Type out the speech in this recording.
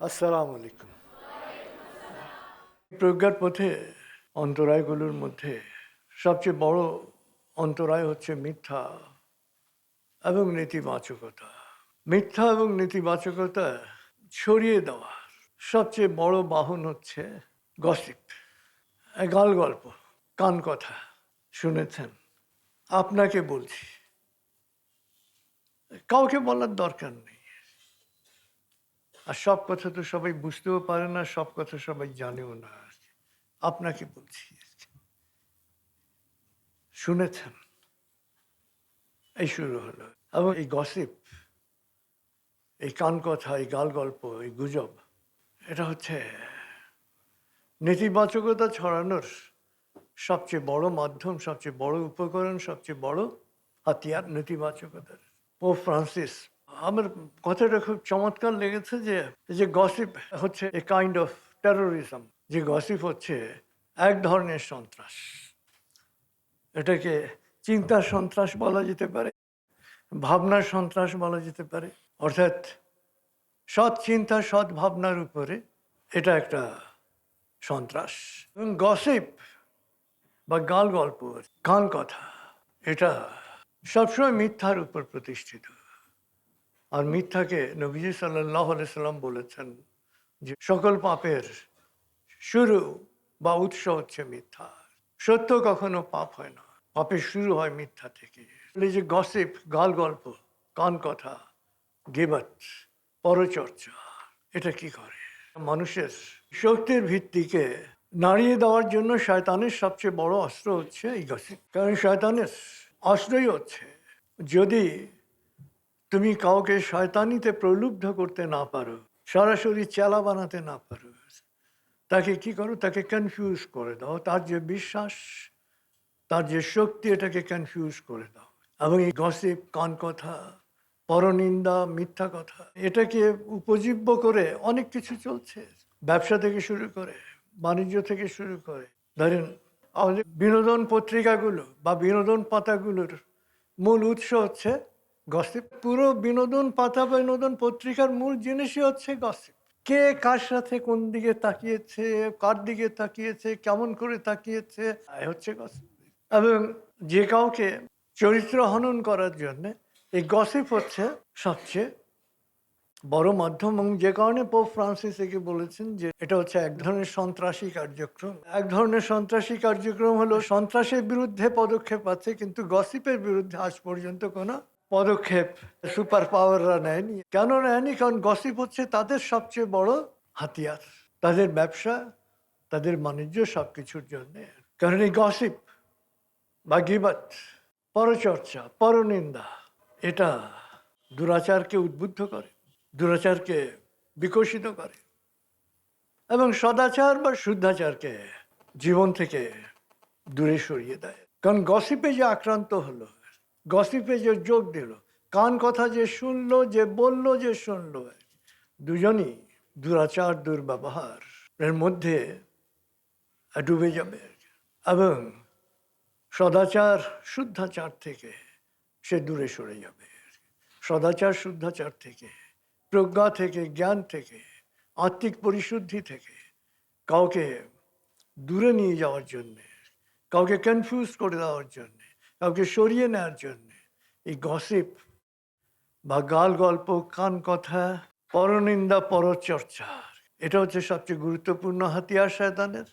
আসসালামু আলাইকুম। প্রজ্ঞার পথে অন্তরায়গুলোর মধ্যে সবচেয়ে বড় অন্তরায় হচ্ছে মিথ্যা এবং নেতিবাচকতা। মিথ্যা এবং নেতিবাচকতা ছড়িয়ে দেওয়া সবচেয়ে বড় বাহন হচ্ছে গসিপ। গাল গল্প, কান কথা শুনেছেন? আপনাকে বলছি, কাউকে বলার দরকার নেই। আর সব কথা তো সবাই বুঝতেও পারে না, সব কথা সবাই জানেও না। আপনাকে বলছি, শুনেছেন? এই শুরু হলো। এবং এই গসিপ এই কান কথা এই গাল গল্প এই গুজব, এটা হচ্ছে নেতিবাচকতা ছড়ানোর সবচেয়ে বড় মাধ্যম, সবচেয়ে বড় উপকরণ, সবচেয়ে বড় হাতিয়ার নেতিবাচকতার। ও ফ্রান্সিস আমার কথাটা খুব চমৎকার লেগেছে যে যে গসিপ হচ্ছে এ কাইন্ড অফ টেরোরিজম যে গসিপ হচ্ছে এক ধরনের সন্ত্রাস। এটাকে চিন্তার সন্ত্রাস বলা যেতে পারে, ভাবনার সন্ত্রাস বলা যেতে পারে। অর্থাৎ সৎ চিন্তা, সৎ ভাবনার উপরে এটা একটা সন্ত্রাস। এবং গসিপ বা গাল গল্প গান কথা, এটা সবসময় মিথ্যার উপর প্রতিষ্ঠিত। আর মিথ্যাকে নবীজি সাল্লাহ সাল্লাম বলেছেন যে সকল পাপের শুরু বা উৎস হচ্ছে মিথ্যা। সত্য কখনো পাপ হয় না, পাপের শুরু হয় মিথ্যা থেকে। এই যে গসিপ গাল গল্প, কান কথা, গেবাত, পরচর্চা, এটা কি করে? মানুষের শক্তির ভিত্তিকে নাড়িয়ে দেওয়ার জন্য শয়তানের সবচেয়ে বড় অস্ত্র হচ্ছে এই গসিপ কারণ শয়তানের অস্ত্রই হচ্ছে যদি তুমি কাউকে শয়তানিতে প্রলুব্ধ করতে না পারো, সরাসরি চেলা বানাতে না পারো। তাকে কি করো? তাকে কনফিউজ করে দাও। তার যে বিশ্বাস, তার যে শক্তি, এটাকে কনফিউজ করে দাও। এবং এই গসিপ কান কথা পরনিন্দা, মিথ্যা কথা, এটাকে উপজীব্য করে অনেক কিছু চলছে। ব্যবসা থেকে শুরু করে, বাণিজ্য থেকে শুরু করে। ধরেন, আমাদের বিনোদন পত্রিকাগুলো বা বিনোদন পাতাগুলোর মূল উৎস হচ্ছে গসিপ পুরো বিনোদন, পাতা বিনোদন পত্রিকার মূল জিনিসই হচ্ছে গসিপ কে কার সাথে কোন দিকে তাকিয়েছে, কার দিকে তাকিয়েছে, কেমন করে তাকিয়েছে হচ্ছে গসিপ এবং যে কাউকে চরিত্র হনন করার জন্য এই গসিপ হচ্ছে সবচেয়ে বড় মাধ্যম এবং যে কারণে পোপ ফ্রান্সিস একে বলেছেন যে এটা হচ্ছে এক ধরনের সন্ত্রাসী কার্যক্রম। এক ধরনের সন্ত্রাসী কার্যক্রম হলো সন্ত্রাসের বিরুদ্ধে পদক্ষেপ আছে, কিন্তু গসিপের বিরুদ্ধে আজ পর্যন্ত কোনো পদক্ষেপ সুপার পাওয়াররা নেয়নি কেন নেয়নি কারণ গসিপ হচ্ছে, তাদের সবচেয়ে বড় হাতিয়ার। তাদের ব্যবসা, তাদের বাণিজ্য সব কিছুর জন্যে। কারণ এই গসিপ বা গিবাত পরচর্চা, পরনিন্দা, এটা দুরাচারকে উদ্বুদ্ধ করে, দুরাচারকে বিকশিত করে। এবং সদাচার বা শুদ্ধাচারকে জীবন থেকে দূরে সরিয়ে দেয়। কারণ গসিপে যে আক্রান্ত হলো গসিপে যে যোগ দিল, কান কথা যে শুনলো, যে বলল, যে শুনল, দুজনই দুরাচার, দুর্ব্যবহার। এর মধ্যে ডুবে যাবে। এবং সদাচার, শুদ্ধাচার থেকে সে দূরে সরে যাবে। সদাচার, শুদ্ধাচার থেকে, প্রজ্ঞা থেকে, জ্ঞান থেকে, আত্মিক পরিশুদ্ধি থেকে কাউকে দূরে নিয়ে যাওয়ার জন্যে, কাউকে কনফিউজ করে দেওয়ার জন্যে কাউকে সরিয়ে নেওয়ার জন্য। এই গসিপ বা গাল গল্প, কান কথা, পরনিন্দা, পরচর্চা, এটা হচ্ছে সবচেয়ে গুরুত্বপূর্ণ হাতিয়ার শয়তানের।